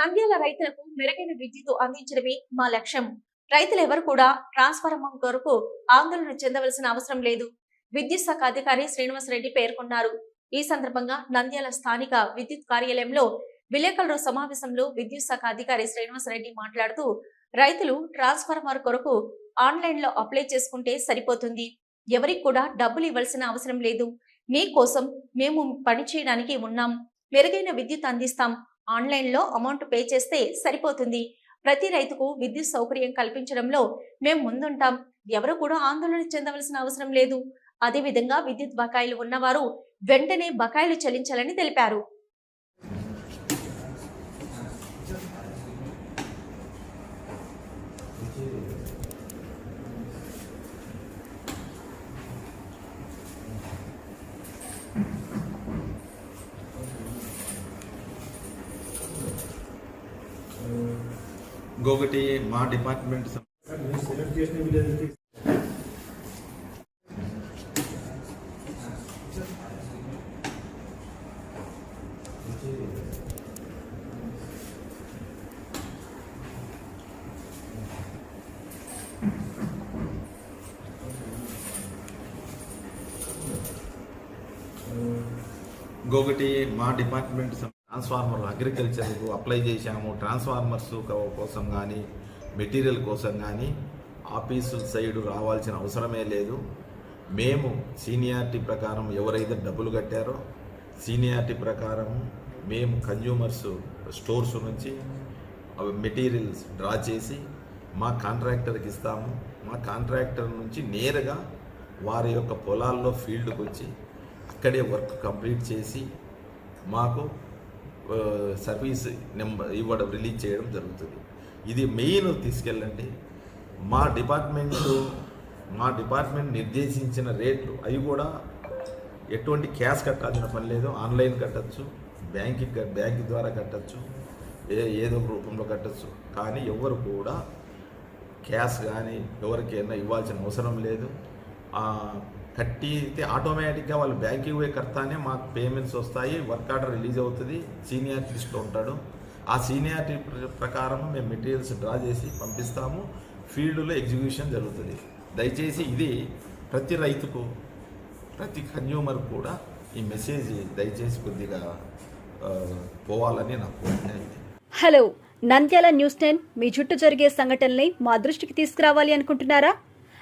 నంద్యాల రైతులకు మెరుగైన విద్యుత్ అందించడమే మా లక్ష్యం. రైతులు ఎవరు కూడా ట్రాన్స్ఫార్మర్ కొరకు ఆందోళన చెందవలసిన అవసరం లేదు. విద్యుత్ శాఖ అధికారి శ్రీనివాసరెడ్డి పేర్కొన్నారు. ఈ సందర్భంగా నంద్యాల స్థానిక విద్యుత్ కార్యాలయంలో విలేకరుల సమావేశంలో విద్యుత్ శాఖ అధికారి శ్రీనివాసరెడ్డి మాట్లాడుతూ రైతులు ట్రాన్స్ఫార్మర్ కొరకు ఆన్లైన్లో అప్లై చేసుకుంటే సరిపోతుంది. ఎవరికి కూడా డబ్బులు ఇవ్వాల్సిన అవసరం లేదు. మీకోసం మేము పని చేయడానికి ఉన్నాం. మెరుగైన విద్యుత్ అందిస్తాం. ఆన్లైన్లో అమౌంట్ పే చేస్తే సరిపోతుంది. ప్రతి రైతుకు విద్యుత్ సౌకర్యం కల్పించడంలో మేము ముందుంటాం. ఎవరు కూడా ఆందోళన చెందవలసిన అవసరం లేదు. అదేవిధంగా విద్యుత్ బకాయిలు ఉన్నవారు వెంటనే బకాయిలు చెల్లించాలని తెలిపారు. ఇంకొకటి మా డిపార్ట్మెంట్ సం- సార్ మీరు సెలెక్ట్ చేసిన విలేజ్కి ఇంకొకటి మా డిపార్ట్మెంట్ సం- ట్రాన్స్ఫార్మర్ అగ్రికల్చర్కు అప్లై చేశాము. ట్రాన్స్ఫార్మర్స్ కోసం కానీ మెటీరియల్ కోసం కానీ ఆఫీసు సైడ్ రావాల్సిన అవసరమే లేదు. మేము సీనియారిటీ ప్రకారం ఎవరైతే డబ్బులు కట్టారో సీనియారిటీ ప్రకారం మేము కన్జ్యూమర్స్ స్టోర్స్ నుంచి అవి మెటీరియల్స్ డ్రా చేసి మా కాంట్రాక్టర్కి ఇస్తాము. మా కాంట్రాక్టర్ నుంచి నేరుగా వారి యొక్క పొలాల్లో ఫీల్డ్కి వచ్చి అక్కడే వర్క్ కంప్లీట్ చేసి మాకు సర్వీస్ నెంబర్ ఇవ్వడం రిలీజ్ చేయడం జరుగుతుంది. ఇది మెయిన్ తీసుకెళ్ళండి. మా డిపార్ట్మెంట్ మా డిపార్ట్మెంట్ నిర్దేశించిన రేట్లు అవి కూడా ఎటువంటి క్యాష్ కట్టాల్సిన పని లేదు. ఆన్లైన్ కట్టచ్చు బ్యాంక్ బ్యాంక్ ద్వారా కట్టచ్చు ఏ ఏదో రూపంలో కట్టచ్చు. కానీ ఎవరు కూడా క్యాష్ కానీ ఎవరికైనా ఇవ్వాల్సిన అవసరం లేదు. ఆ, కట్టితే ఆటోమేటిక్గా వాళ్ళు బ్యాంకింగ్ పోయి కడతానే మాకు పేమెంట్స్ వస్తాయి వర్క్ ఆర్డర్ రిలీజ్ అవుతుంది సీనియర్ లిస్ట్లో ఉంటాడు. ఆ సీనియారిటీ ప్ర- ప్రకారం మేము మెటీరియల్స్ డ్రా చేసి పంపిస్తాము ఫీల్డ్లో ఎగ్జిక్యూషన్ జరుగుతుంది. దయచేసి ఇది ప్రతి రైతుకు ప్రతి కన్జ్యూమర్ కూడా ఈ మెసేజ్ దయచేసి కొద్దిగా పోవాలని నా కోరిక హలో నంద్యాల న్యూస్ టెన్ మీ చుట్టూ జరిగే సంఘటనల్ని మా దృష్టికి తీసుకురావాలి అనుకుంటున్నారా?